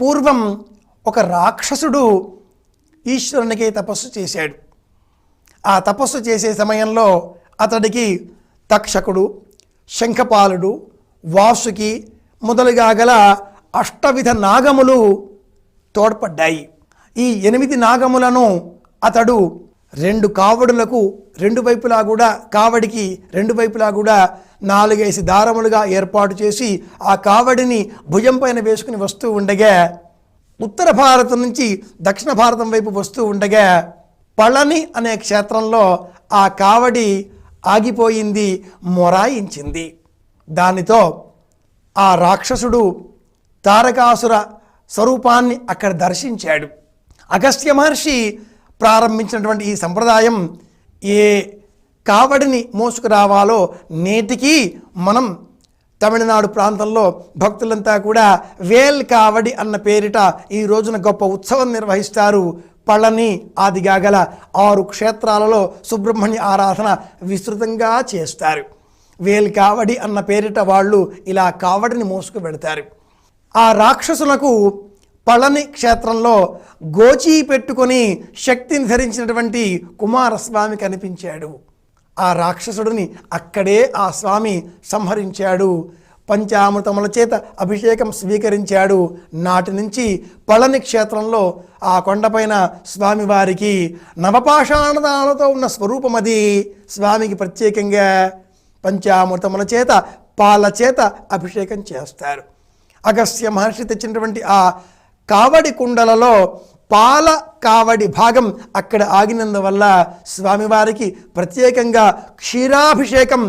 పూర్వం ఒక రాక్షసుడు ఈశ్వరునికి తపస్సు చేశాడు. ఆ తపస్సు చేసే సమయంలో అతడికి తక్షకుడు శంఖపాలుడు వాసుకి మొదలుగా గల అష్టవిధ నాగములు తోడ్పడ్డాయి. ఈ ఎనిమిది నాగములను అతడు రెండు కావడులకు రెండు వైపులా కూడా కావడికి రెండు వైపులా కూడా నాలుగేసి దారములుగా ఏర్పాటు చేసి ఆ కావడిని భుజం పైన వేసుకుని వస్తూ ఉండగా ఉత్తర భారతం నుంచి దక్షిణ భారతం వైపు వస్తూ ఉండగా పళని అనే క్షేత్రంలో ఆ కావడి ఆగిపోయింది మొరాయించింది. దానితో ఆ రాక్షసుడు తారకాసుర స్వరూపాన్ని అక్కడ దర్శించాడు. అగస్త్య మహర్షి ప్రారంభించినటువంటి ఈ సంప్రదాయం ఏ కావడిని మోసుకురావాలో నేటికి మనం తమిళనాడు ప్రాంతంలో భక్తులంతా కూడా వేల్ కావడి అన్న పేరిట ఈ రోజున గొప్ప ఉత్సవం నిర్వహిస్తారు. పళని ఆదిగా గల ఆరు క్షేత్రాలలో సుబ్రహ్మణ్య ఆరాధన విస్తృతంగా చేస్తారు. వేల్ కావడి అన్న పేరిట వాళ్ళు ఇలా కావడిని మోసుకు పెడతారు ఆ రాక్షసులకు పళని క్షేత్రంలో గోచి పెట్టుకొని శక్తిని ధరించినటువంటి కుమారస్వామి కనిపించాడు. ఆ రాక్షసుడిని అక్కడే ఆ స్వామి సంహరించాడు. పంచామృతముల చేత అభిషేకం స్వీకరించాడు. నాటి నుంచి పళని క్షేత్రంలో ఆ కొండపైన స్వామివారికి నవపాషాణదాలతో ఉన్న స్వరూపం అది. స్వామికి ప్రత్యేకంగా పంచామృతముల చేత పాల చేత అభిషేకం చేస్తారు. అగస్త్య మహర్షి తెచ్చినటువంటి ఆ కావడి కుండలలో పాల కావడి భాగం అక్కడ ఆగినందువల్ల స్వామివారికి ప్రత్యేకంగా క్షీరాభిషేకం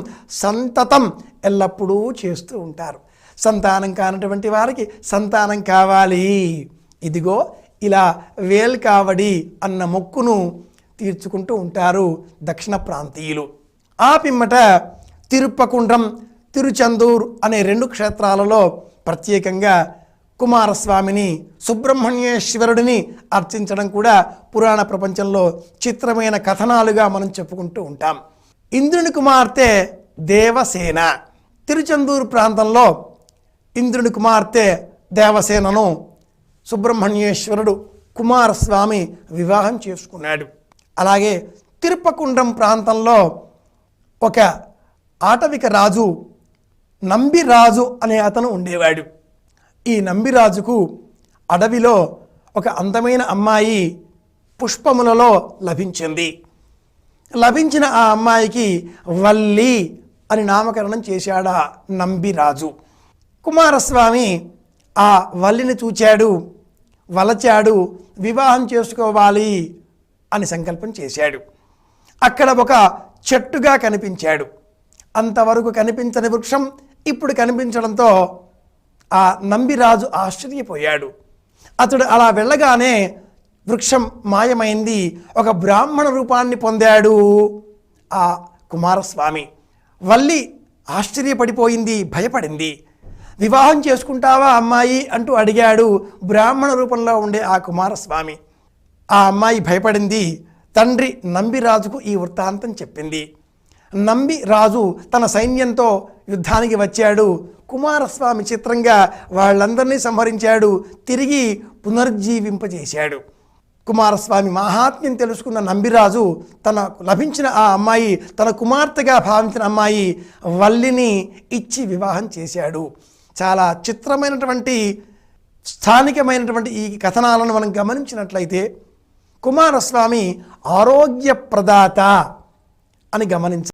సంతతం ఎల్లప్పుడూ చేస్తూ ఉంటారు. సంతానం కానటువంటి వారికి సంతానం కావాలి. ఇదిగో ఇలా వేల్ కావడి అన్న మొక్కును తీర్చుకుంటూ ఉంటారు దక్షిణ ప్రాంతీయులు. ఆ పిమ్మట తిరుప్పకుండ్రం తిరుచందూర్ అనే రెండు క్షేత్రాలలో ప్రత్యేకంగా కుమారస్వామిని సుబ్రహ్మణ్యేశ్వరుడిని అర్చించడం కూడా పురాణ ప్రపంచంలో చిత్రమైన కథనాలుగా మనం చెప్పుకుంటూ ఉంటాం. ఇంద్రుని కుమార్తె దేవసేన. తిరుచందూరు ప్రాంతంలో ఇంద్రుని కుమార్తె దేవసేనను సుబ్రహ్మణ్యేశ్వరుడు కుమారస్వామి వివాహం చేసుకున్నాడు. అలాగే తిరుపకుండ్రం ప్రాంతంలో ఒక ఆటవిక రాజు నంబిరాజు అనే అతను ఉండేవాడు. ఈ నంబిరాజుకు అడవిలో ఒక అందమైన అమ్మాయి పుష్పములలో లభించింది. లభించిన ఆ అమ్మాయికి వల్లి అని నామకరణం చేశాడా నంబిరాజు. కుమారస్వామి ఆ వల్లిని చూచాడు వలచాడు వివాహం చేసుకోవాలి అని సంకల్పం చేశాడు. అక్కడ ఒక చెట్టుగా కనిపించాడు. అంతవరకు కనిపించని వృక్షం ఇప్పుడు కనిపించడంతో ఆ నంబిరాజు ఆశ్చర్యపోయాడు. అతడు అలా వెళ్ళగానే వృక్షం మాయమైంది ఒక బ్రాహ్మణ రూపాన్ని పొందాడు ఆ కుమారస్వామి. వల్లి ఆశ్చర్యపడిపోయింది భయపడింది. వివాహం చేసుకుంటావా అమ్మాయి? అంటూ అడిగాడు బ్రాహ్మణ రూపంలో ఉండే ఆ కుమారస్వామి. ఆ అమ్మాయి భయపడింది. తండ్రి నంబిరాజుకు ఈ వృత్తాంతం చెప్పింది. నంబి రాజు తన సైన్యంతో యుద్ధానికి వచ్చాడు. కుమారస్వామి చిత్రంగా వాళ్ళందరినీ సంహరించాడు తిరిగి పునర్జీవింపజేశాడు. కుమారస్వామి మహాత్మ్యం తెలుసుకున్న నంబిరాజు తన లభించిన ఆ అమ్మాయి తన కుమార్తెగా భావించిన అమ్మాయి వల్లిని ఇచ్చి వివాహం చేశాడు. చాలా చిత్రమైనటువంటి స్థానికమైనటువంటి ఈ కథనాలను మనం గమనించినట్లయితే కుమారస్వామి ఆరోగ్యప్రదాత అని గమనించాలి